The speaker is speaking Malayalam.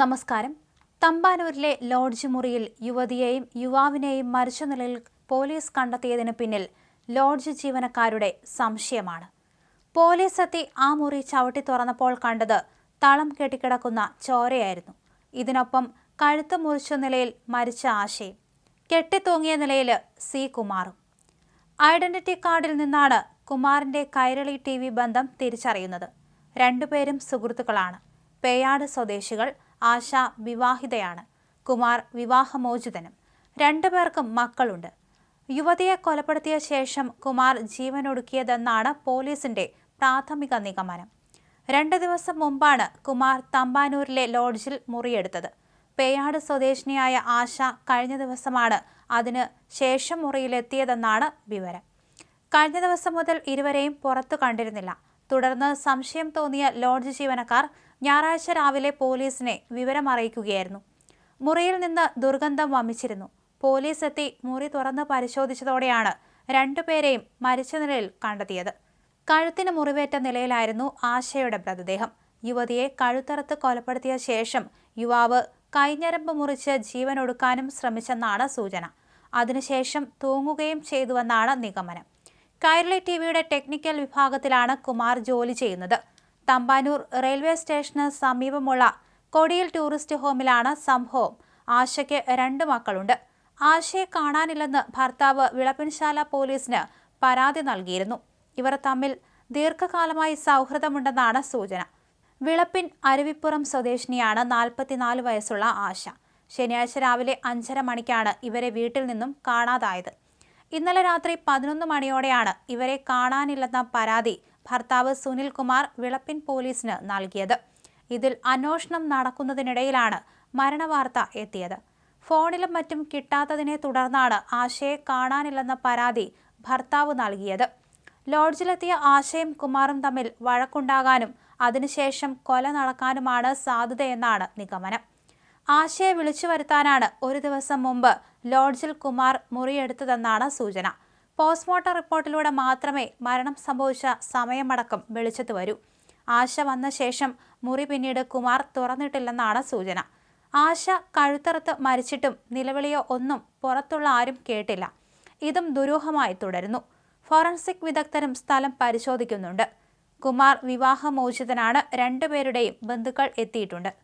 നമസ്കാരം. തമ്പാനൂരിലെ ലോഡ്ജ് മുറിയിൽ യുവതിയെയും യുവാവിനെയും മരിച്ച നിലയിൽ പോലീസ് കണ്ടെത്തിയതിന് പിന്നിൽ ലോഡ്ജ് ജീവനക്കാരുടെ സംശയമാണ്. പോലീസ് എത്തി ആ മുറി ചവിട്ടി തുറന്നപ്പോൾ കണ്ടത് തളം കെട്ടിക്കിടക്കുന്ന ചോരയായിരുന്നു. ഇതിനൊപ്പം കഴുത്ത് മുറിച്ച നിലയിൽ മരിച്ച ആശയും കെട്ടിത്തൂങ്ങിയ നിലയിൽ സി കുമാറും. ഐഡന്റിറ്റി കാർഡിൽ നിന്നാണ് കുമാറിന്റെ കൈരളി ടി ബന്ധം തിരിച്ചറിയുന്നത്. രണ്ടുപേരും സുഹൃത്തുക്കളാണ്. പേയാട് സ്വദേശികൾ ആശ വിവാഹിതയാണ്. കുമാർ വിവാഹമോചിതനും. രണ്ടുപേർക്കും മക്കളുണ്ട്. യുവതിയെ കൊലപ്പെടുത്തിയ ശേഷം കുമാർ ജീവനൊടുക്കിയതെന്നാണ് പോലീസിന്റെ പ്രാഥമിക നിഗമനം. രണ്ടു ദിവസം മുമ്പാണ് കുമാർ തമ്പാനൂരിലെ ലോഡ്ജിൽ മുറിയെടുത്തത്. പേയാട് സ്വദേശിനിയായ ആശ കഴിഞ്ഞ ദിവസമാണ് അതിന് ശേഷം മുറിയിലെത്തിയതെന്നാണ് വിവരം. കഴിഞ്ഞ ദിവസം മുതൽ ഇരുവരെയും പുറത്തു കണ്ടിരുന്നില്ല. തുടർന്ന് സംശയം തോന്നിയ ലോഡ്ജ് ജീവനക്കാർ ഞായറാഴ്ച രാവിലെ പോലീസിനെ വിവരമറിയിക്കുകയായിരുന്നു. മുറിയിൽ നിന്ന് ദുർഗന്ധം വമിച്ചിരുന്നു. പോലീസ് എത്തി മുറി തുറന്ന് പരിശോധിച്ചതോടെയാണ് രണ്ടുപേരെയും മരിച്ച നിലയിൽ കണ്ടെത്തിയത്. കഴുത്തിന് മുറിവേറ്റ നിലയിലായിരുന്നു ആശയുടെ മൃതദേഹം. യുവതിയെ കഴുത്തറത്ത് കൊലപ്പെടുത്തിയ ശേഷം യുവാവ് കൈഞ്ഞരമ്പ് മുറിച്ച് ജീവനൊടുക്കാനും ശ്രമിച്ചെന്നാണ് സൂചന. അതിനുശേഷം തൂങ്ങുകയും ചെയ്തുവെന്നാണ് നിഗമനം. കൈരളി ടി വിയുടെ ടെക്നിക്കൽ വിഭാഗത്തിലാണ് കുമാർ ജോലി ചെയ്യുന്നത്. തമ്പാനൂർ റെയിൽവേ സ്റ്റേഷന് സമീപമുള്ള കൊടിയിൽ ടൂറിസ്റ്റ് ഹോമിലാണ് സംഭവം. ആശയ്ക്ക് രണ്ട് മക്കളുണ്ട്. ആശയെ കാണാനില്ലെന്ന് ഭർത്താവ് വിളപ്പിൻശാല പോലീസിന് പരാതി നൽകിയിരുന്നു. ഇവർ തമ്മിൽ ദീർഘകാലമായി സൗഹൃദമുണ്ടെന്നാണ് സൂചന. വിളപ്പിൻ അരുവിപ്പുറം സ്വദേശിനിയാണ് നാൽപ്പത്തിനാല് വയസ്സുള്ള ആശ. ശനിയാഴ്ച രാവിലെ അഞ്ചര മണിക്കാണ് ഇവരെ വീട്ടിൽ നിന്നും കാണാതായത്. ഇന്നലെ രാത്രി പതിനൊന്ന് മണിയോടെയാണ് ഇവരെ കാണാനില്ലെന്ന പരാതി ഭർത്താവ് സുനിൽ കുമാർ വിളപ്പിൻ പോലീസിന് നൽകിയത്. ഇതിൽ അന്വേഷണം നടക്കുന്നതിനിടയിലാണ് മരണവാർത്ത എത്തിയത്. ഫോണിലും മറ്റും കിട്ടാത്തതിനെ തുടർന്നാണ് ആശയെ കാണാനില്ലെന്ന പരാതി ഭർത്താവ് നൽകിയത്. ലോഡ്ജിലെത്തിയ ആശയും കുമാറും തമ്മിൽ വഴക്കുണ്ടാകാനും അതിനുശേഷം കൊല നടക്കാനുമാണ് സാധ്യതയെന്നാണ് നിഗമനം. ആശയെ വിളിച്ചു വരുത്താനാണ് ഒരു ദിവസം മുമ്പ് ലോഡ്ജിൽ കുമാർ മുറിയെടുത്തതെന്നാണ് സൂചന. പോസ്റ്റ്മോർട്ടം റിപ്പോർട്ടിലൂടെ മാത്രമേ മരണം സംഭവിച്ച സമയമടക്കം വെളിച്ചത്ത് വരൂ. ആശ വന്ന ശേഷം മുറി പിന്നീട് കുമാർ തുറന്നിട്ടില്ലെന്നാണ് സൂചന. ആശ കഴുത്തറുത്ത് മരിച്ചിട്ടും നിലവിളിയോ ഒന്നും പുറത്തുള്ള ആരും കേട്ടില്ല. ഇതും ദുരൂഹമായി തുടരുന്നു. ഫോറൻസിക് വിദഗ്ധരും സ്ഥലം പരിശോധിക്കുന്നുണ്ട്. കുമാർ വിവാഹമോചിതനാണ്. രണ്ടുപേരുടെയും ബന്ധുക്കൾ എത്തിയിട്ടുണ്ട്.